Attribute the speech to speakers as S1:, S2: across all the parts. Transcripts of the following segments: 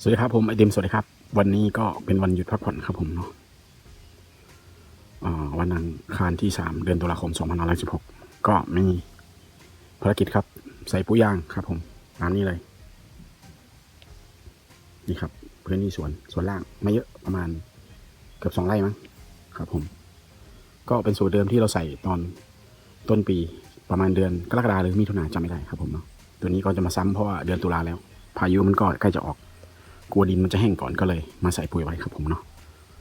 S1: สวัสดีครับผมไอเดมสวัสดีครับ วันนี้ก็เป็นวันหยุดพักผ่อนครับผมเนาะวันอังคารที่สามเดือนตุลาคม2516ก็มีภารกิจครับ ใส่ปุ๋ยยางครับผมตามนี้เลย นี่ครับพื้นที่สวนสวนล่างไม่เยอะประมาณเกือบสองไร่มั้งครับ ผม ก็เป็นสูตรเดิมที่เราใส่ตอนต้นปีประมาณเดือนกรกฎาหรือมิถุนาจำไม่ได้ครับผมเนาะตัวนี้ก็จะมาซ้ำเพราะว่าเดือนตุลาแล้ว พายุมันก็ใกล้จะออก กลัวดินมันจะแห้งก่อนก็เลยมาใส่ปุ๋ยไว้ครับผมเนาะ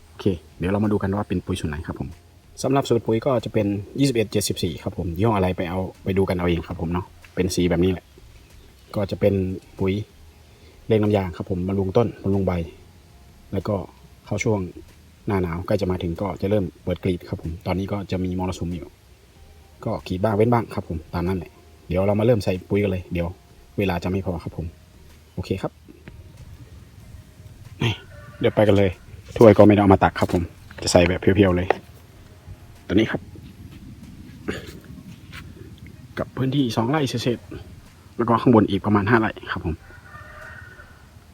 S1: โอเค เดี๋ยวเรามาดูกันว่าเป็นปุ๋ยส่วนไหนครับผมสำหรับสูตรปุ๋ยก็จะเป็น 21 74 ครับผมยี่ห้ออะไรไปเอาไปดูกันเอาเองครับผมเนาะเป็นสีแบบนี้แหละ ก็จะเป็นปุ๋ยเร่งน้ำยางครับผมบำรุงต้นบำรุงใบ แล้วก็เข้าช่วงหน้าหนาวใกล้จะมาถึงก็จะเริ่มเปิดกรีดครับผมตอนนี้ก็จะมีมรสุมอยู่ ก็กรีดบ้างเว้นบ้างครับผมตามนั้นแหละเดี๋ยวเรามาเริ่มใส่ปุ๋ยกันเลย เดี๋ยวเวลาจะไม่พอครับผม โอเคครับ เดี๋ยวไปกันเลย ถ้วยก็ไม่ได้เอามาตักครับผม จะใส่แบบเพียวๆเลย ตัวนี้ครับ กับพื้นที่สองไร่เศษๆแล้วก็ข้างบนอีกประมาณห้าไร่ครับผม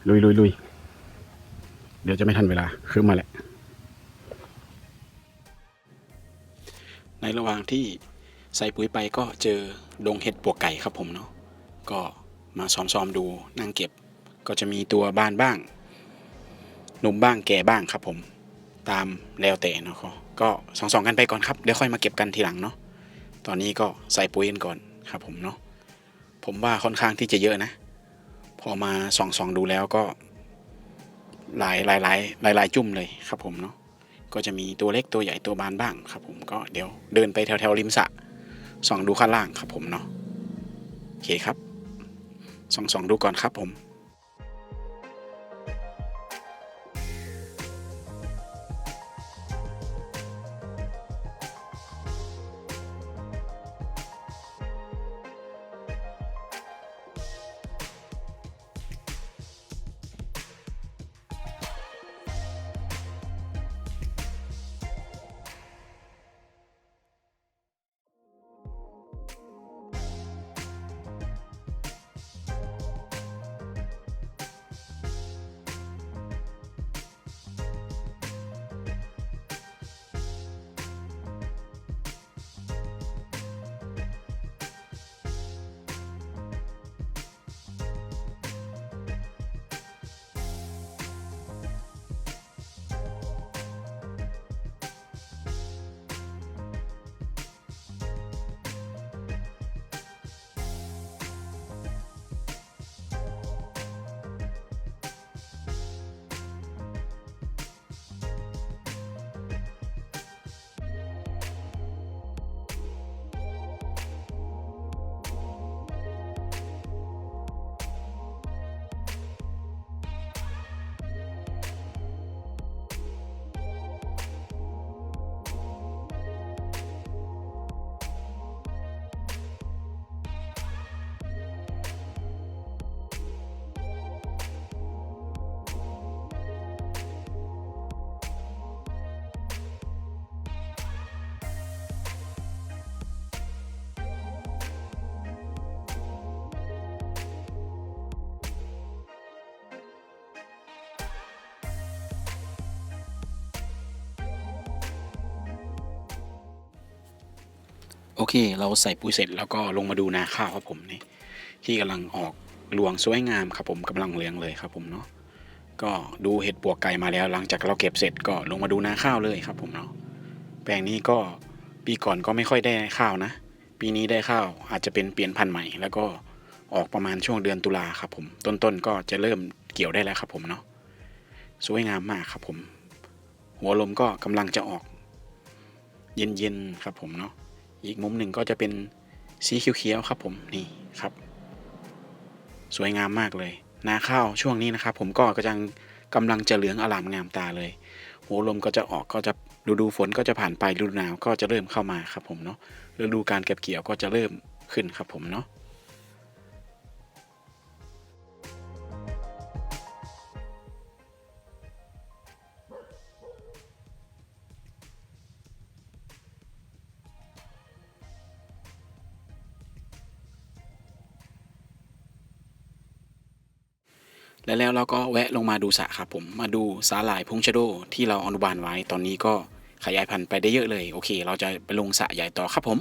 S1: ลุยลุยลุยเดี๋ยวจะไม่ทันเวลาคืนมาแหละ ในระหว่างที่ใส่ปุ๋ยไปก็เจอดงเห็ดปวกไก่ครับผมเนาะ ก็มาซ้อมๆดูนั่งเก็บ ก็จะมีตัวบ้านบ้าง หนุ่มบ้างแก่บ้างครับผมตามแล้วแต่เนาะก็ก็สองสองกันไปก่อนครับเดี๋ยวค่อยมาเก็บกันทีหลังเนาะตอนนี้ก็ใส่ปุ๋ยกันก่อนครับผมเนาะผมว่าค่อนข้างที่จะเยอะนะ พอมาส่องสองดูแล้วก็ หลายหลายหลายหลายหลายจุ่มเลยครับผมเนาะก็จะมีตัวเล็กตัวใหญ่ตัวบานบ้างครับ ผมก็เดี๋ยวเดินไปแถวแถวริมสระส่องดูข้างล่างครับผมเนาะโอเคครับส่องสองดูก่อนครับผม โอเค เราใส่ปุ๋ยเสร็จแล้วก็ลงมาดูนาข้าวครับผมนี่ที่กำลังออกรวงสวยงามครับผมกำลังเลี้ยงเลยครับผมเนาะก็ดูเห็ดปวกไก่มาแล้ว หลังจากเราเก็บเสร็จก็ลงมาดูนาข้าวเลยครับผมเนาะแปลงนี้ก็ปีก่อนก็ไม่ค่อยได้ข้าวนะ ปีนี้ได้ข้าวอาจจะเป็นเปลี่ยนพันธุ์ใหม่ แล้วก็ออกประมาณช่วงเดือนตุลาครับผมต้นๆก็จะเริ่มเกี่ยวได้แล้วครับผมเนาะสวยงามมากครับผม หัวลมก็กำลังจะออก เย็นๆครับผมเนาะ อีกมุมหนึ่งก็จะเป็นสีเขียวๆครับผมนี่ครับ สวยงามมากเลย นาข้าวช่วงนี้นะครับ ผมก็กำลังกำลังจะเหลืองอลามงามตาเลยหัวลมก็จะออกก็จะฤดูฝนก็จะผ่านไปฤดูหนาวก็จะเริ่มเข้ามาครับผมเนาะฤดูการเก็บเกี่ยวก็จะเริ่มขึ้นครับผมเนาะ และแล้วเราก็แวะลงมาดูสระครับผมมาดูสาหร่ายพงชโดที่เราอนุบาลไว้ตอนนี้ก็ขยายพันธุ์ไปได้เยอะเลย โอเค เราจะไปลงสระใหญ่ต่อครับผม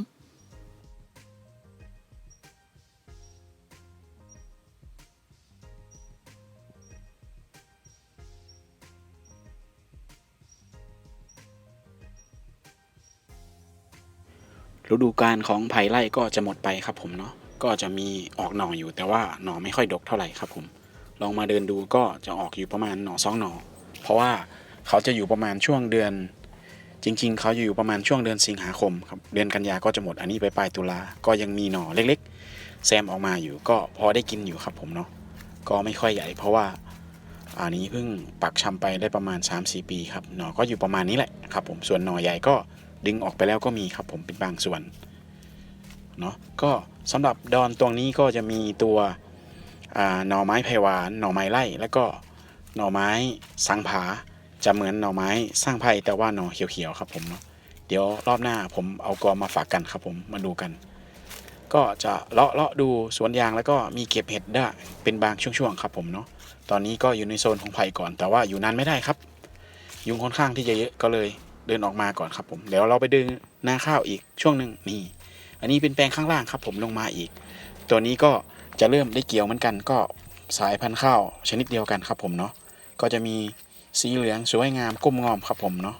S1: ฤดูกาลของไผ่ไร่ก็จะหมดไปครับผมเนาะก็จะมีออกหน่ออยู่แต่ว่าหน่อไม่ค่อยดกเท่าไหร่ครับผม ลองมาเดินดูก็จะออกอยู่ประมาณหน่อสองหน่อเพราะว่าเขาจะอยู่ประมาณช่วงเดือน จริง ๆ เขาอยู่ประมาณช่วงเดือนสิงหาคมครับเดือนกันยาก็จะหมดอันนี้ไปปลายตุลาก็ยังมีหน่อเล็ก ๆ แซมออกมาอยู่ก็พอได้กินอยู่ครับผมเนาะก็ไม่ค่อยใหญ่ เพราะว่าอันนี้เพิ่งปักชำไปได้ประมาณ 3-4 ปีครับหนอก็อยู่ประมาณนี้แหละครับผมส่วนหน่อใหญ่ก็ดึงออกไปแล้วก็มีครับผมเป็นบางส่วนเนาะก็สำหรับดอนตรงนี้ก็จะมีตัว หน่อไม้ไผ่หวานหน่อไม้ไร่แล้วก็หน่อไม้สังผาจะเหมือนหน่อไม้สร้างไผ่แต่ว่าหน่อเขียวๆครับผม เดี๋ยวรอบหน้าผมเอากอมาฝากกันครับผมมาดูกัน ก็จะเลาะเลาะดูสวนยางแล้วก็มีเก็บเห็ดได้เป็นบางช่วงๆครับผมเนาะตอนนี้ก็อยู่ในโซนของไผ่ก่อน แต่ว่าอยู่นานไม่ได้ครับ ยุงค่อนข้างที่จะเยอะก็เลยเดินออกมาก่อนครับผมเดี๋ยวเราไปดินหน้าข้าวอีกช่วงหนึ่งนี่ อันนี้เป็นแปลงข้างล่างครับผมลงมาอีก ตัวนี้ก็ จะเริ่มได้เกี่ยวเหมือนกันก็สายพันธุ์ข้าวชนิดเดียวกันครับผมเนาะก็จะมีสีเหลืองสวยงามก้มงอมครับผมเนาะ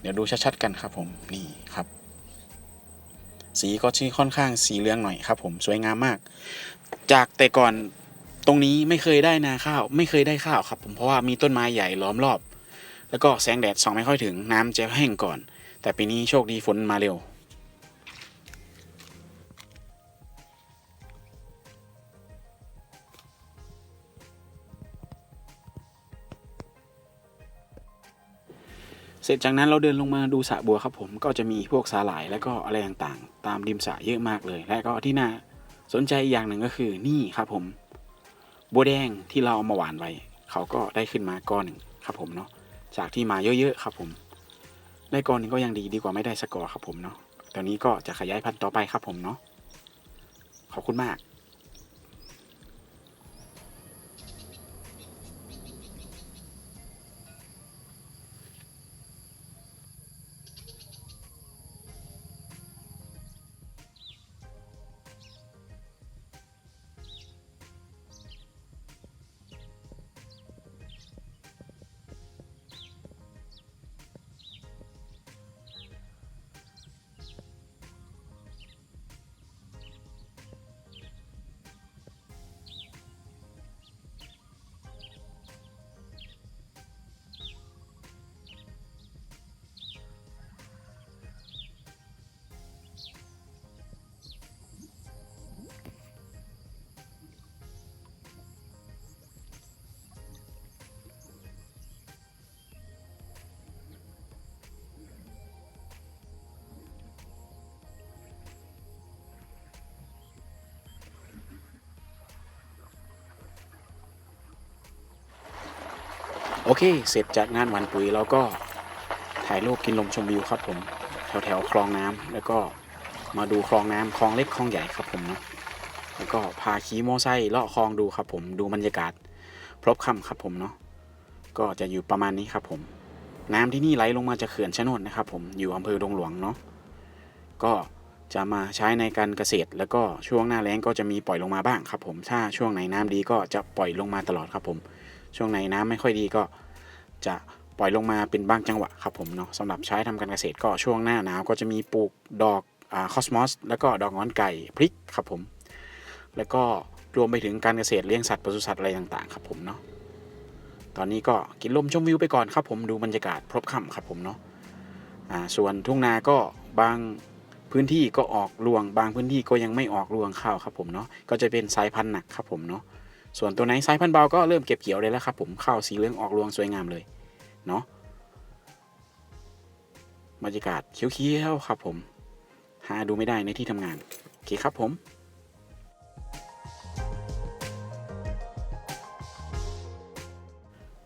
S1: เดี๋ยวดูชัดๆกันครับผมนี่ครับ สีก็ชื่อค่อนข้างสีเหลืองหน่อยครับ ผมสวยงามมาก จากแต่ก่อนตรงนี้ไม่เคยได้นาข้าว ไม่เคยได้ข้าวครับ ผมเพราะว่ามีต้นไม้ใหญ่ล้อมรอบ แล้วก็แสงแดดส่องไม่ค่อยถึงน้ำจะแห้งก่อน แต่ปีนี้โชคดีฝนมาเร็ว เสร็จจากนั้นเราเดินลงมาดูสระบัวครับผมก็จะมีพวกสาหร่ายแล้วก็อะไรต่างๆ ตามริมสระเยอะมากเลย และก็ที่น่าสนใจอีกอย่างหนึ่งก็คือนี่ครับผม บัวแดงที่เราเอามาหวานไว้เขาก็ได้ขึ้นมาก้อนหนึ่งครับผมเนาะจากที่มาเยอะๆครับผมได้ก้อนหนึ่งก็ยังดีดีกว่าไม่ได้สกอร์ครับผมเนาะตอนนี้ก็จะขยายพันธุ์ต่อไปครับผมเนาะขอบคุณมาก โอเค เสร็จจากงานหวันปุ๋ยเราก็ถ่ายรูปกินลมชมวิวครับผมแถวแถวคลองน้ำแล้วก็มาดูคลองน้ำคลองเล็กคลองใหญ่ครับผมเนาะแล้วก็พาขี่มอไซค์เลาะคลองดูครับผมดูบรรยากาศพรบค่ำครับผมเนาะก็จะอยู่ประมาณนี้ครับผม น้ำที่นี่ไหลลงมาจากเขื่อนชะโนดนะครับผมอยู่อำเภอดงหลวงเนาะก็จะมาใช้ในการเกษตร แล้วก็ช่วงหน้าแล้งก็จะมีปล่อยลงมาบ้างครับผมถ้าช่วงไหนน้ำดีก็จะปล่อยลงมาตลอดครับผม ช่วงไหนน้ำไม่ค่อยดีก็จะปล่อยลงมาเป็นบางจังหวะครับผมเนาะสำหรับใช้ทำการเกษตรก็ช่วงหน้าหนาวก็จะมีปลูกดอกคอสมอสแล้วก็ดอกงอนไก่พริกครับผม แล้วก็รวมไปถึงการเกษตรเลี้ยงสัตว์ปศุสัตว์อะไรต่างๆ ครับผมเนาะตอนนี้ก็กินลมชมวิวไปก่อนครับผมดูบรรยากาศพรบค่ำครับผมเนาะส่วนทุ่งนาก็บางพื้นที่ก็ออกรวง บางพื้นที่ก็ยังไม่ออกรวงข้าวครับผมเนาะก็จะเป็นสายพันธุ์หนักครับผมเนาะ ส่วนตัวไหนสายพันเบาก็เริ่มเก็บเกี่ยวได้แล้วครับผมเข้าสีเหลืองออกรวงสวยงามเลยเนาะบรรยากาศเขียวๆครับผม หาดูไม่ได้ในที่ทำงาน โอเคครับผม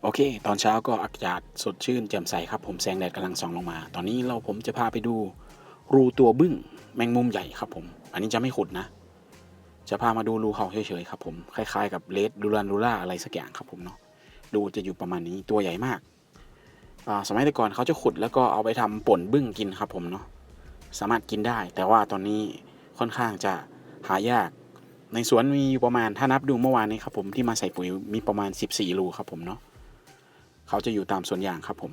S1: โอเค ตอนเช้าก็อากาศสดชื่นแจ่มใสครับ ผมแสงแดดกำลังส่องลงมา ตอนนี้เราผมจะพาไปดูรูตัวบึ้งแมงมุมใหญ่ครับผม อันนี้จะไม่ขุดนะ จะพามาดูรูเขาเฉยๆครับผม คล้ายๆกับเลดดูรันดูล่าอะไรสักอย่างครับผมเนาะรูจะอยู่ประมาณนี้ตัวใหญ่มาก สมัยแต่ก่อนเขาจะขุดแล้วก็เอาไปทำป่นบึ้งกินครับผมเนาะสามารถกินได้ แต่ว่าตอนนี้ค่อนข้างจะหายาก ในสวนมีอยู่ประมาณถ้านับดูเมื่อวานนี้ครับผมที่มาใส่ปุ๋ยมีประมาณ 14รูครับผมเนาะเขาจะอยู่ตามสวนยางครับผม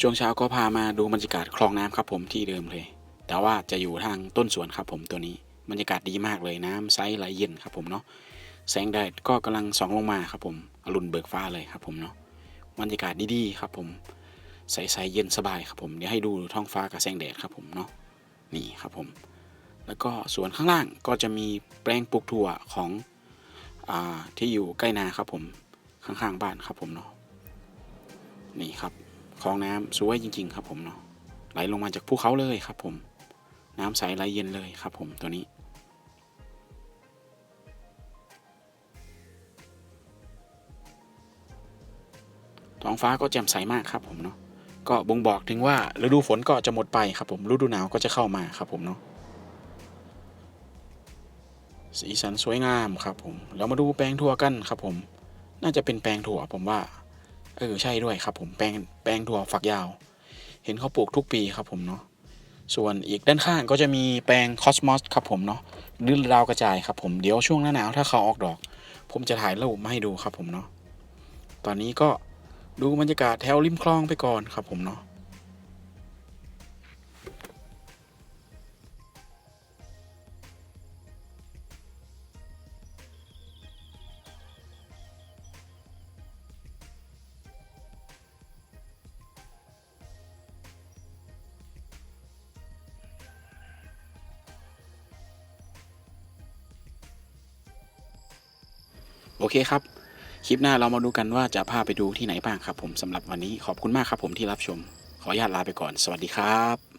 S1: ช่วงเช้าก็พามาดูบรรยากาศคลองน้ำครับผมที่เดิมเลย แต่ว่าจะอยู่ทางต้นสวนครับผมตัวนี้บรรยากาศดีมากเลยน้ำใสไหลเย็นครับผมเนาะแสงแดดก็กำลังส่องลงมาครับผมอรุณเบิกฟ้าเลยครับผมเนาะบรรยากาศดีๆครับผมใสๆเย็นสบายครับผมเดี๋ยวให้ดูท้องฟ้ากับแสงแดดครับผมเนาะนี่ครับผม แล้วก็สวนข้างล่างก็จะมีแปลงปลูกถั่วของอที่อยู่ใกล้นาครับผมข้างๆบ้านครับผมเนาะนี่ครับ คลองน้ำสวยจริง ๆ ครับผมเนาะไหลลงมาจากภูเขาเลยครับผม น้ำใสไหลเย็นเลยครับผมตัวนี้ ท้องฟ้าก็แจ่มใสมากครับผมเนาะก็บ่งบอกถึงว่าฤดูฝนก็จะหมดไปครับผมฤดูหนาวก็จะเข้ามาครับผมเนาะสีสันสวยงามครับผมแล้วมาดูแปลงถั่วกันครับผม น่าจะเป็นแปลงถั่วผมว่า เออใช่ด้วยครับผมแปลงแปลงถั่วฝักยาว เห็นเขาปลูกทุกปีครับผมเนาะส่วนอีกด้านข้างก็จะมีแปลงคอสมอสครับผมเนาะดื้อดาวกระจายครับผมเดี๋ยวช่วงหน้าหนาวถ้าเขาออกดอก ผมจะถ่ายรูปมาให้ดูครับผมเนาะตอนนี้ก็ดูบรรยากาศแถวริมคลองไปก่อนครับผมเนาะ เคครับ คลิปหน้าเรามาดูกันว่าจะพาไปดูที่ไหนบ้างครับผมสำหรับวันนี้ขอบคุณมากครับผมที่รับชม ขออนุญาตลาไปก่อน สวัสดีครับ